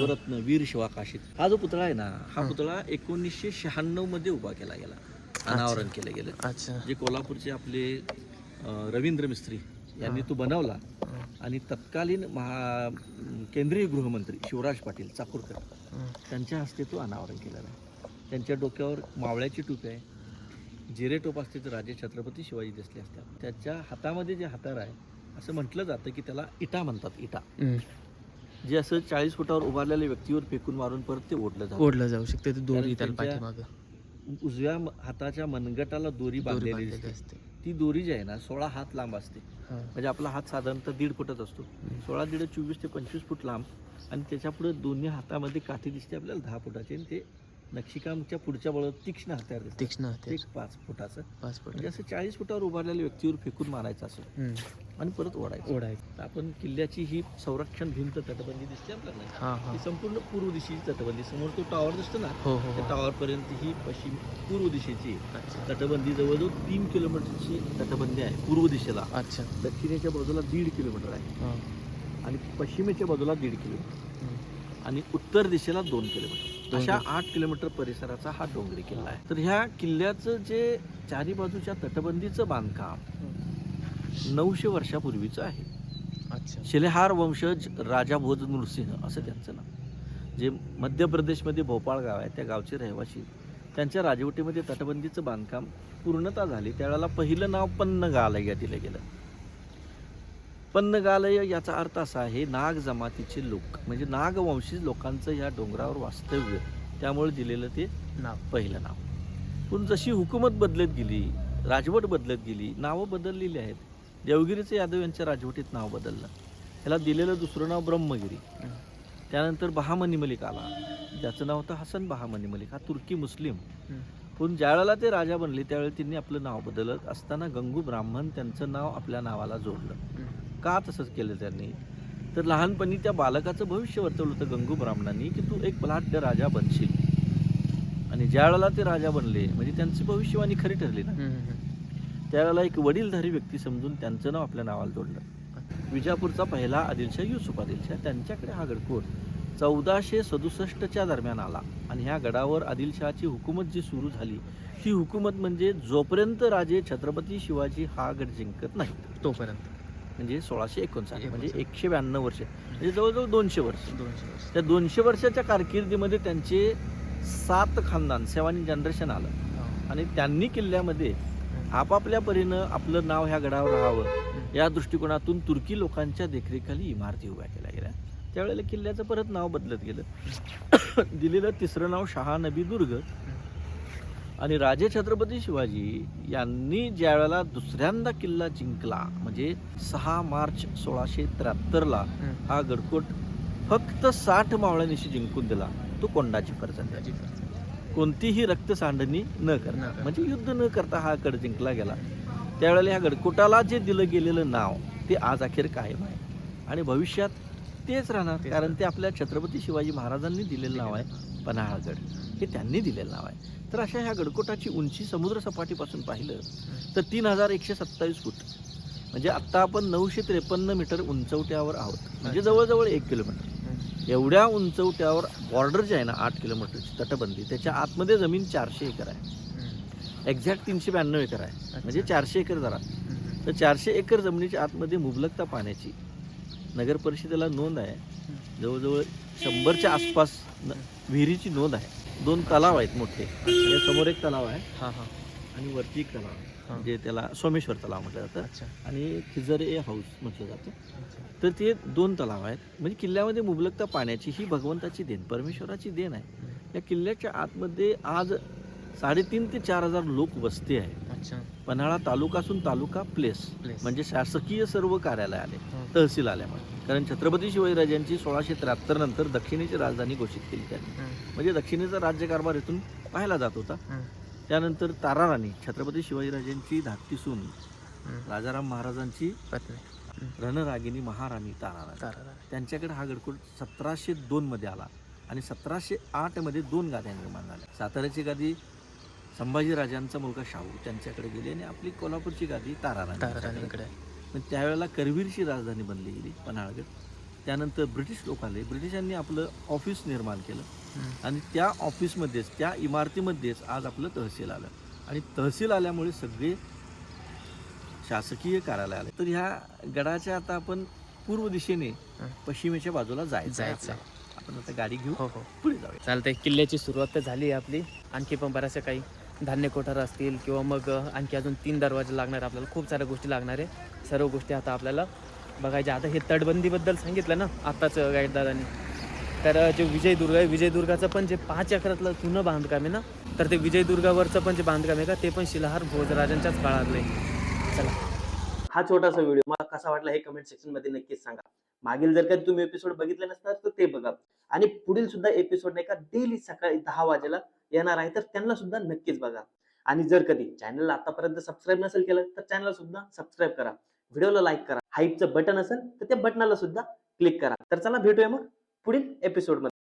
नवरत्न वीर शिवा काशीत. हा जो पुतळा आहे ना हा पुतळा एकोणीसशे शहाण्णवमध्ये उभा केला गेला. अनावरण केलं गेलं. अच्छा. जे कोल्हापूरचे आपले अं, रवींद्र मिस्त्री यांनी तो बनवला. आणि तत्कालीन महा केंद्रीय गृहमंत्री शिवराज पाटील चाकूरकर. त्यांच्या हस्ते तो अनावरण केलेला आहे. त्यांच्या डोक्यावर मावळ्याची टोपी आहे. जिरे टोप असते तर राजे छत्रपती शिवाजी दिसले असतात त्याच्या हातामध्ये जे हातार आहे असं म्हटलं जातं की त्याला इटा म्हणतात इटा. जे असं चाळीस फुटावर उभारलेल्या व्यक्तीवर फेकून मारून परत ते ओढलं जातं. ओढलं जाऊ शकते. ते दोरी कारण त्याला त्यांच्या पाठीमागं. उजव्या म- हाताच्या मनगटाला दोरी दोरी बांधलेली असते. ती दोरी जी आहे ना सोळा हात लांब असते. हां. म्हणजे आपला हात साधारणतः दीड फुटच असतो. सोळा दीड चोवीस ते पंचवीस फूट लांब आणि त्याच्या पुढे दोन्ही हातामध्ये काठी दिसते आपल्याला दहा फुटाची. आणि ते नक्षीकामच्या पुढच्या बळ तीक्ष्ण हत्यार दिसते. तीक्ष्ण ते होते एक पाच फुटाचं. पाच फुट म्हणजे असं चाळीस फुटावर उभारलेल्या व्यक्तीवर फेकून मारायचं असं. आणि परत ओढायचं. ओढायचं. आपण किल्ल्याची ही संरक्षण भिंत तटबंदी दिसते आपल्याला. हां हां. ही संपूर्ण पूर्व दिशेची तटबंदी. समोर तो टॉवर दिसतो ना हो हो त्या हो. टॉवरपर्यंत ही पश्चिम पूर्व दिशेची तटबंदी जवळजवळ तीन किलोमीटरची तटबंदी आहे पूर्व दिशेला. अच्छा. दक्षिणेच्या बाजूला दीड किलोमीटर आहे. हां. आणि पश्चिमेच्या बाजूला दीड किलोमीटर. हं. आणि उत्तर दिशेला दोन किलोमीटर. अशा आठ किलोमीटर परिसराचा हा डोंगरी किल्ला आहे. तर ह्या किल्ल्याचं जे चारी बाजूच्या तटबंदीचं बांधकाम नऊशे वर्षापूर्वीचं आहे. अच्छा. शिलेहार वंशज राजा भोज नृसिंह असं त्यांचं नाव. जे मध्य प्रदेशमध्ये भोपाळ गाव आहे त्या गावचे रहिवासी त्यांच्या राजवटीमध्ये तटबंदीचं बांधकाम पूर्णता झाली. त्यावेळेला पहिलं नाव पन्नगालय दिलं गेलं. पन्नगालय याचा अर्थ असा आहे नाग जमातीचे लोक. म्हणजे नागवंशी लोकांचं या डोंगरावर वास्तव्य. त्यामुळे दिलेलं ते नाव. पहिलं नाव. पण जशी हुकूमत बदलत गेली राजवट बदलत गेली नावं बदललेली आहेत. देवगिरीचं यादव यांच्या राजवटीत नाव बदललं. त्याला दिलेलं दुसरं नाव ब्रह्मगिरी. त्यानंतर बहामनी मलिक आला. त्याचं नाव होतं हसन बहामनी मलिक. हा तुर्की मुस्लिम. पण पण ज्यावेळेला ते राजा बनले त्यावेळी त्यांनी आपलं नाव बदलत असताना गंगू ब्राह्मण त्यांचं नाव आपल्या नावाला जोडलं. का तसंच केलं त्यांनी? तर लहानपणी त्या बालकाचं भविष्य वर्तवलं होतं गंगू ब्राह्मणांनी की तू एक बलाढ्य राजा बनशील. आणि ज्या वेळेला ते राजा बनले म्हणजे त्यांची भविष्यवाणी खरी ठरली ना. त्यावेळेला एक वडीलधारी व्यक्ती समजून त्यांचं नाव आपल्या नावाला जोडलं. विजापूरचा पहिला आदिलशाह युसुफ आदिलशाह त्यांच्याकडे हा गडकोट चौदाशे सदुसष्टच्या दरम्यान आला आणि ह्या गडावर आदिलशहाची हुकूमत जी सुरू झाली ही हुकूमत म्हणजे जोपर्यंत राजे छत्रपती शिवाजी हा गड जिंकत नाही तोपर्यंत. म्हणजे सोळाशे एकोणसाठ म्हणजे. एकशे ब्याण्णव वर्ष म्हणजे जवळजवळ दोनशे वर्ष. दोनशे वर्ष. त्या दोनशे वर्षाच्या कारकिर्दीमध्ये त्यांचे सात खानदान सेवानी जनरेशन आलं. हां. आणि त्यांनी किल्ल्यामध्ये आपापल्या परीनं आपलं नाव ह्या गडावर राहावं. या दृष्टिकोनातून तुर्की लोकांच्या देखरेखाली इमारती उभ्या केल्या गेल्या. त्यावेळेला किल्ल्याचं परत नाव बदलत गेलं. दिलेलं तिसरं नाव शहानबी दुर्ग. आणि राजे छत्रपती शिवाजी यांनी ज्या वेळेला दुसऱ्यांदा किल्ला जिंकला म्हणजे सहा मार्च सोळाशे त्र्याहत्तरला हं. गडकोट फक्त साठ मावळ्यांनीशी जिंकून दिला. तो कोंडाची फरजंद त्याची खर्च. कोणतीही रक्तसांडणी न करता. म्हणजे युद्ध न करता हा गड जिंकला गेला. त्यावेळेला ह्या गडकोटाला जे दिलं गेलेलं नाव ते आज अखेर कायम आहे. आणि भविष्यात तेच राहणार कारण ते आपल्या छत्रपती शिवाजी महाराजांनी दिलेलं नाव आहे पन्हाळगड. हे त्यांनी दिलेलं नाव आहे. तर अशा ह्या गडकोटाची उंची समुद्र सपाटीपासून पाहिलं तर तीन हजार एकशे सत्तावीस फूट. म्हणजे आत्ता आपण नऊशे त्रेपन्न मीटर उंचवट्यावर आहोत. म्हणजे. जवळजवळ एक किलोमीटर. एवढ्या उंचवट्यावर बॉर्डर जे आहे ना आठ किलोमीटरची तटबंदी त्याच्या आतमध्ये जमीन चारशे एकर आहे. एक्झॅक्ट तीनशे ब्याण्णव एकर आहे. म्हणजे चारशे एकर जरा. तर चारशे एकर जमिनीच्या आतमध्ये मुबलकता पाण्याची नगर परिषदेला नोंद आहे. जवळजवळ शंभरच्या आसपास न- विहिरीची नोंद आहे. दोन तलाव आहेत मोठे. समोर एक तलाव आहे. हां हां. आणि वरती एक तलाव आहे. म्हणजे त्याला सोमेश्वर तलाव म्हटलं जातं. अच्छा. आणि खिजर ए हाऊस म्हटलं जातं. तर ते दोन तलाव आहेत. म्हणजे किल्ल्यामध्ये मुबलकता पाण्याची ही भगवंताची देण परमेश्वराची देण आहे. या किल्ल्याच्या आतमध्ये आज साडेतीन ते चार हजार लोक वस्ती आहे अच्छा. पन्हाळा तालुका असून तालुका प्लेस म्हणजे शासकीय सर्व कार्यालय आले हां. तहसील आल्यामुळे कारण छत्रपती शिवाजीराजांची सोळाशे त्र्याहत्तर नंतर दक्षिणेची राजधानी घोषित केली त्यांनी. म्हणजे दक्षिणेचा राज्यकारभार इथून पाहिला जात होता. त्यानंतर ताराराणी छत्रपती शिवाजीराजांची धाकटी सून. राजाराम महाराजांची पत्नी. रणरागिनी महाराणी तारा त्यांच्याकडे हा गडकोट सतराशे दोनमध्ये आला आणि सतराशे आठमध्ये दोन गाद्या निर्माण झाल्या. साताऱ्याची गादी संभाजीराजांचा मुलगा शाहू त्यांच्याकडे गेली आणि आपली कोल्हापूरची गादी ताराराणी तारा पण त्यावेळेला करवीरची राजधानी बनली गेली पन्हाळगड. त्यानंतर ब्रिटिश लोक आले ब्रिटिशांनी आपलं ऑफिस निर्माण केलं. आणि त्या ऑफिसमध्येच त्या इमारतीमध्येच आज आपलं तहसील आलं. आणि तहसील आल्यामुळे सगळे शासकीय कार्यालय आले. तर ह्या गडाच्या आता आपण पूर्व दिशेने. पश्चिमेच्या बाजूला जायचं. आपण आता गाडी घेऊ हो हो. पुढे जाऊया. चालतंय. किल्ल्याची सुरुवात तर झाली आहे आपली. आणखी पण बऱ्याचशा काही धान्य कोठार असतील किंवा मग आणखी अजून तीन दरवाजे लागणार आपल्याला खूप साऱ्या गोष्टी लागणार आहे. सर्व गोष्टी आता आपल्याला बघायचे. आता हे तटबंदीबद्दल सांगितलं ना आत्ताच गाईडदारांनी तर जे विजयदुर्ग आहे विजयदुर्गाचं पण जे पाच एकरातलं जुनं बांधकाम आहे ना तर ते विजयदुर्गावरचं पण जे बांधकाम आहे का ते पण शिलाहार भोजराजांच्याच काळातलं आहे. चला. हा छोटासा व्हिडिओ मला कसा वाटला हे कमेंट सेक्शनमध्ये नक्कीच सांगा. मागील जर काही तुम्ही एपिसोड बघितले नसणार तर ते बघा. आणि पुढील सुद्धा एपिसोड नाही का डेली सकाळी दहा वाजेला येणार आहे तर त्यांना सुद्धा नक्कीच बघा. आणि जर कधी चॅनलला आतापर्यंत सबस्क्राईब नसेल केलं तर चॅनलला सुद्धा सबस्क्राईब करा. व्हिडिओला लाईक करा. हाईपचं बटन असेल तर त्या बटनाला सुद्धा क्लिक करा. तर चला भेटूया मग पुढील एपिसोडमध्ये